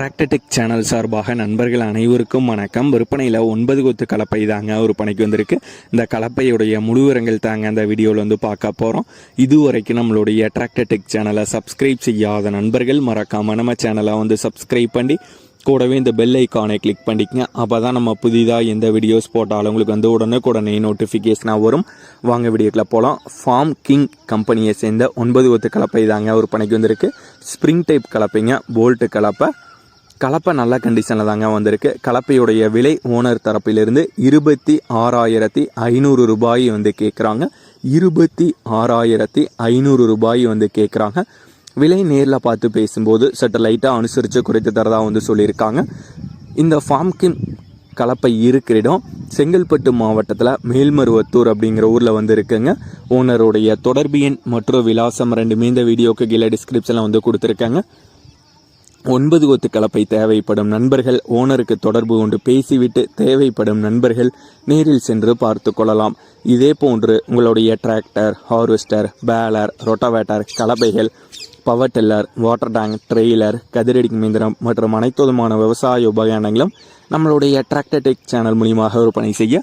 Tractor Tech channel சார்பாக நண்பர்கள் அனைவருக்கும் வணக்கம். விற்பனையில் ஒன்பது கொத்து கலப்பை தாங்க விற்பனைக்கு வந்திருக்கு. இந்த கலப்பையுடைய முழுவிரங்கள் தாங்க அந்த வீடியோவில் வந்து பார்க்க போகிறோம் இதுவரைக்கும் நம்மளுடைய டிராக்டர்டெக் சேனலை சப்ஸ்கிரைப் செய்யாத நண்பர்கள் மறக்காம நம்ம சேனலை வந்து சப்ஸ்கிரைப் பண்ணி கூடவே இந்த பெல் ஐக்கானை கிளிக் பண்ணிக்கங்க. அப்போ தான் நம்ம புதிதாக எந்த வீடியோஸ் போட்டாலும் உங்களுக்கு வந்து உடனுக்குடனே நோட்டிஃபிகேஷனாக வரும். வாங்க வீடியோக்குள்ள போகலாம் ஃபார்ம் கிங் கம்பெனியை சேர்ந்த ஒன்பது ஒத்து கலப்பை தாங்க ஒரு பணிக்கு வந்திருக்கு. ஸ்ப்ரிங் டைப் கலப்பைங்க போல்ட்டு கலப்பை. கலப்பை நல்ல கண்டிஷனில் தாங்க வந்திருக்கு. கலப்பையுடைய விலை ஓனர் தரப்பிலிருந்து இருபத்தி ஆறாயிரத்தி ஐநூறு ரூபாய் வந்து கேட்குறாங்க இருபத்தி ஆறாயிரத்தி ஐநூறு ரூபாய் வந்து கேட்குறாங்க விலை நேரில் பார்த்து பேசும்போது சற்று லைட்டாக அனுசரித்து குறைத்து தரதாக வந்து சொல்லியிருக்காங்க. இந்த ஃபார்ம்கிம் கலப்பை இருக்கிற இடம் செங்கல்பட்டு மாவட்டத்தில் மேல்மருவத்தூர் அப்படிங்கிற ஊரில் வந்து இருக்குங்க ஓனருடைய தொடர்பு எண் மற்றும் விலாசம் ரெண்டுமே இந்த வீடியோக்கு கீழே டிஸ்கிரிப்ஷனில் வந்து கொடுத்துருக்காங்க. ஒன்பது கொத்து கலப்பை தேவைப்படும் நண்பர்கள் ஓனருக்கு தொடர்பு கொண்டு பேசிவிட்டு தேவைப்படும் நண்பர்கள் நேரில் சென்று பார்த்து கொள்ளலாம். இதே போன்று உங்களுடைய tractor harvester baler rotavator கலப்பைகள் power tiller water tank trailer கதிரடி மீந்திரம் மற்றும் அனைத்து விதமான விவசாய உபகரணங்களும் நம்மளுடைய டிராக்டர் டெக் சேனல் மூலியமாக விற்பனை செய்ய